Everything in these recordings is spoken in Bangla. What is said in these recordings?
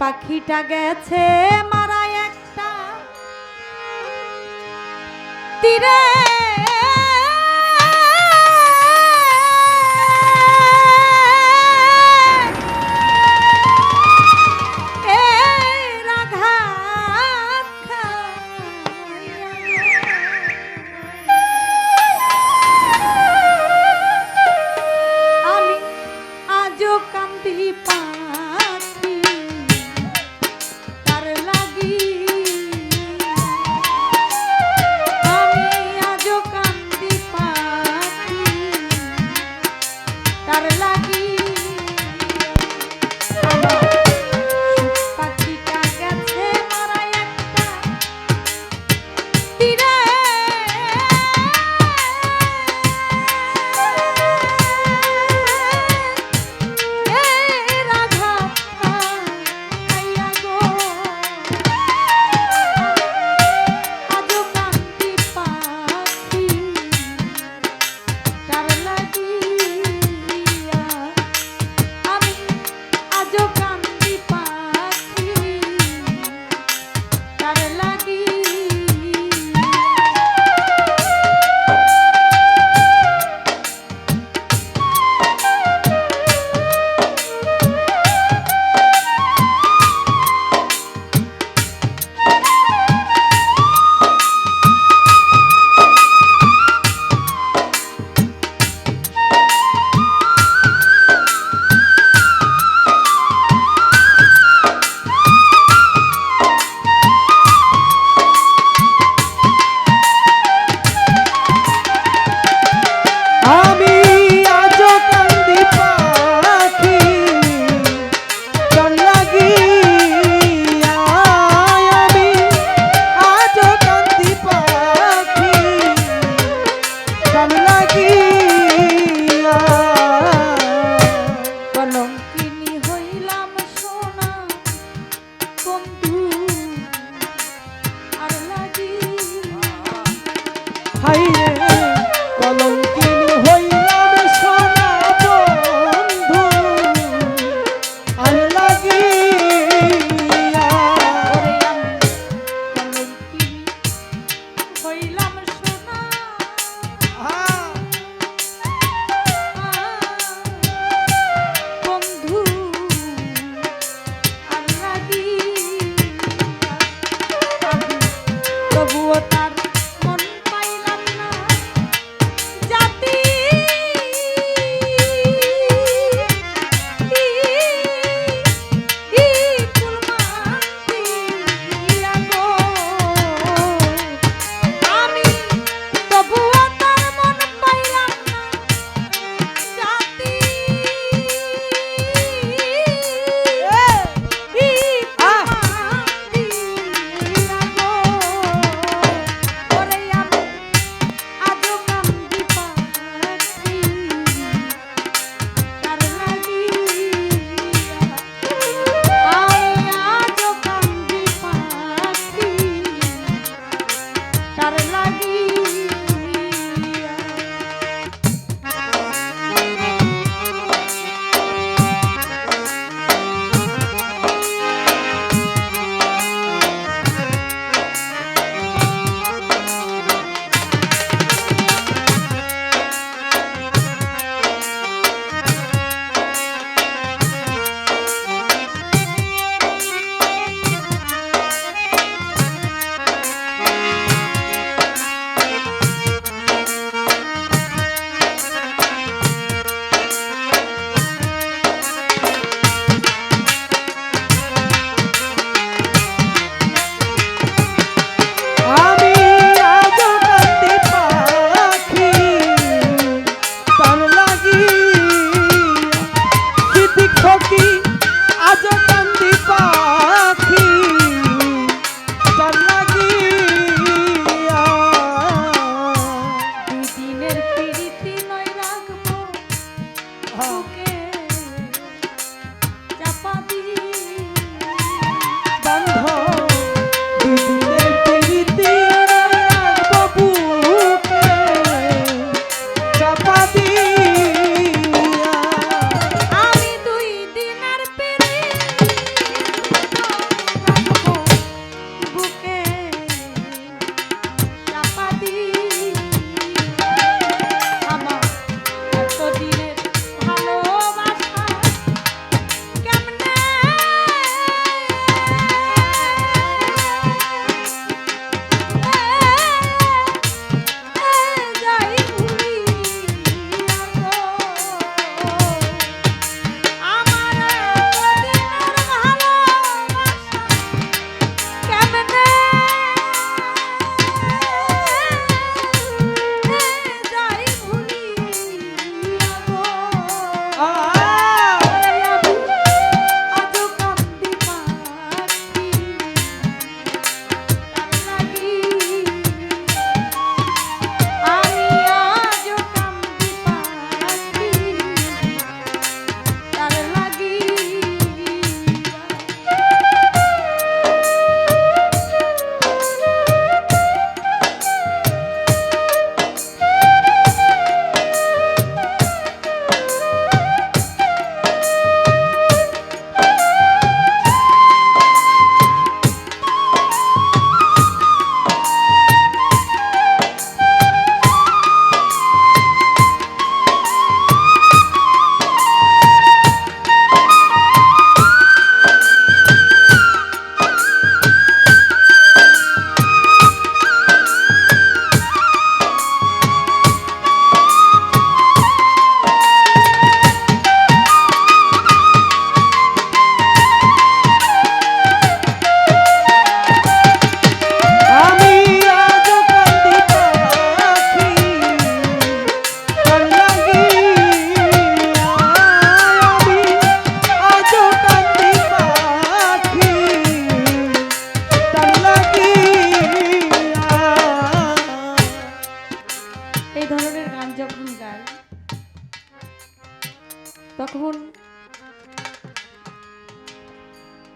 পাখিটা গেছে মারা একটা। তীরে!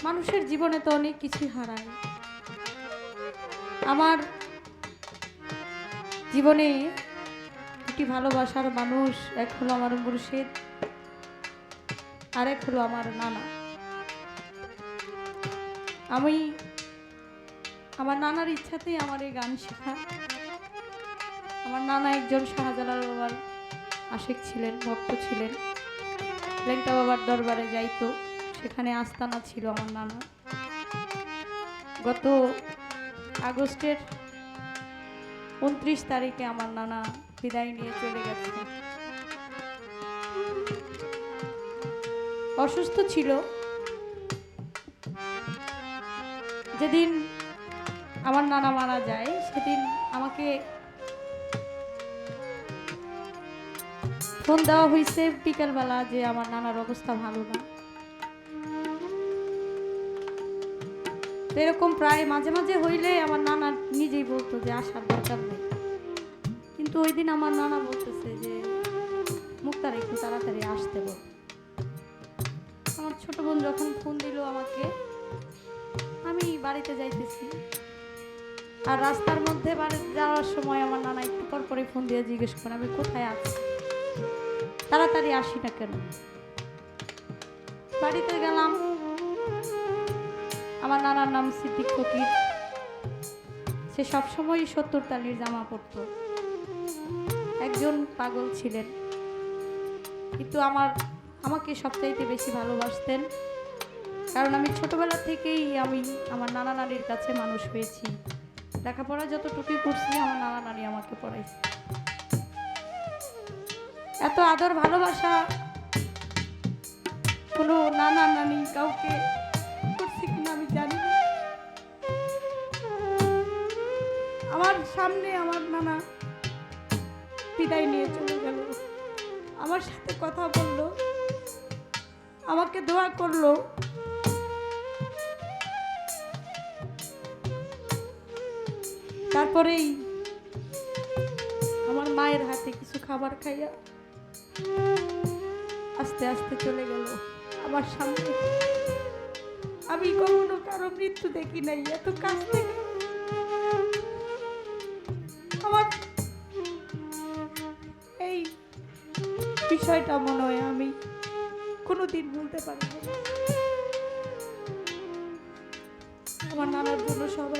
মানুষের জীবনে তো অনেক কিছুই হারায়। আমার জীবনে একটি ভালোবাসার মানুষ, এক হলো আমার মুর্শিদ, আরেক হলো আমার নানা। আমি, আমার নানার ইচ্ছাতেই আমার এই গান শেখা। আমার নানা একজন শাহজালাল বাবার আশেক ছিলেন, ভক্ত ছিলেন। লেংটা বাবার দরবারে যাইতো। সেখানে আস্তানা ছিল আমার নানা। গত আগস্টের উনত্রিশ তারিখে আমার নানা বিদায় নিয়ে চলে গেছে। অসুস্থ ছিল। যেদিন আমার নানা মারা যায়, সেদিন আমাকে ফোন দেওয়া হয়েছে বিকালবেলা যে আমার নানার অবস্থা ভালো না। তো এরকম প্রায় মাঝে মাঝে হইলে আমার নানা নিজেই বলতো যে আসার দরকার নেই। কিন্তু ওই দিন আমার নানা বলতেছে যে, মুক্তার একটু তাড়াতাড়ি আসতে বল। আমার ছোট বোন যখন ফোন দিল আমাকে, আমি বাড়িতে যাইতেছি। আর রাস্তার মধ্যে বাড়ি যাওয়ার সময় আমার নানা একটু পর পরে ফোন দিয়ে জিজ্ঞেস করে, আমি কোথায় আছি? তাড়াতাড়ি আসি না কেন? বাড়িতে গেলাম। আমার নানার নাম সিদ্দিক ফকির। সে সবসময় সত্তর তালির জামা পরত। একজন পাগল ছিলেন। কিন্তু আমার, আমাকে সবচাইতে বেশি ভালোবাসতেন। কারণ আমি ছোটবেলা থেকেই আমি আমার নানা নানির কাছে মানুষ হয়েছি। লেখাপড়া যতটুকুই করছি, আমার নানা নানি আমাকে পড়াইছে। এত আদর ভালোবাসা কোনো নানা নানি কাউকে আমার সামনে আমার নানা বিদায় নিয়ে চলে গেল। আমার সাথে কথা বলল। আমাকে দোয়া করল। তারপরেই আমার মায়ের হাতে কিছু খাবার খাইয়া আস্তে আস্তে চলে গেল আমার সামনে। আমি কখনো কারও মৃত্যু দেখি নাই, এত কাছ। থেকে বিষয়টা মনে হয় আমি কোনো দিন ভুলতে পারব আমার নানার জন্য সবাই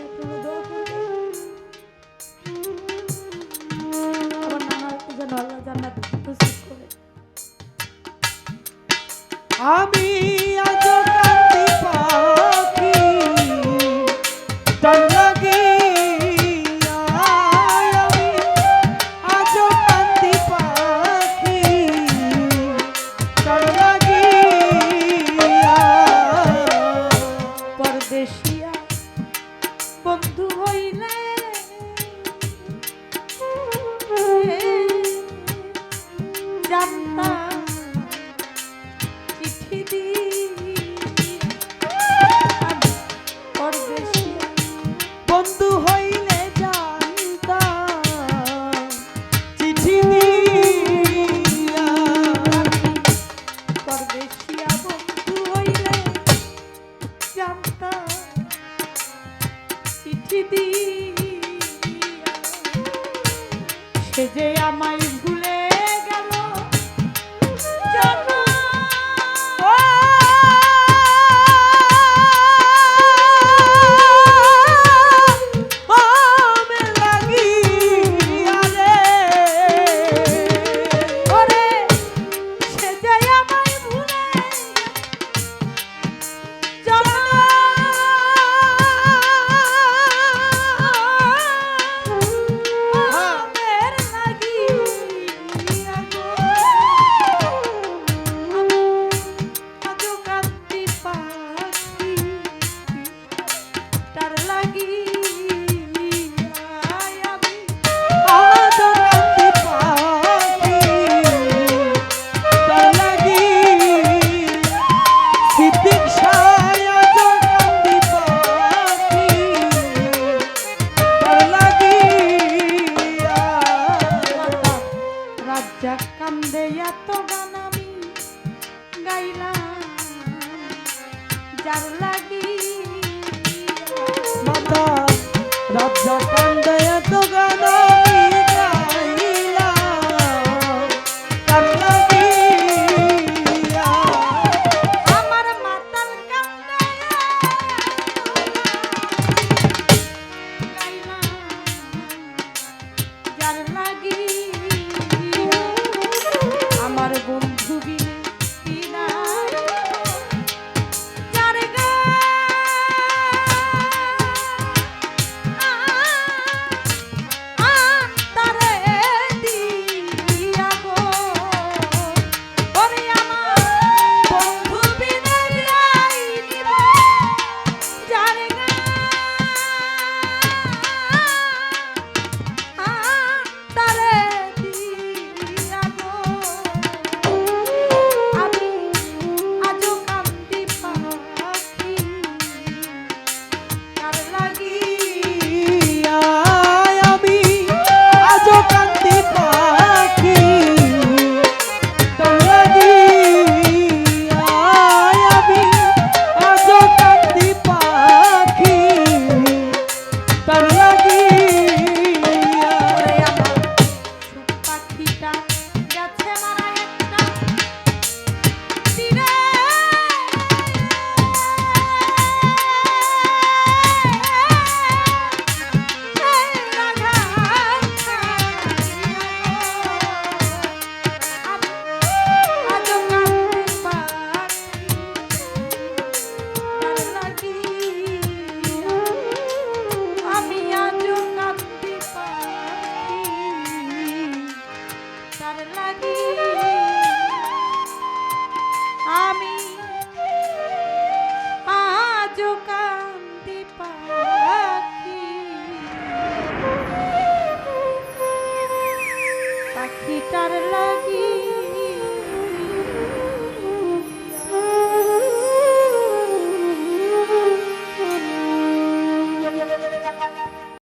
রাজা কান্দে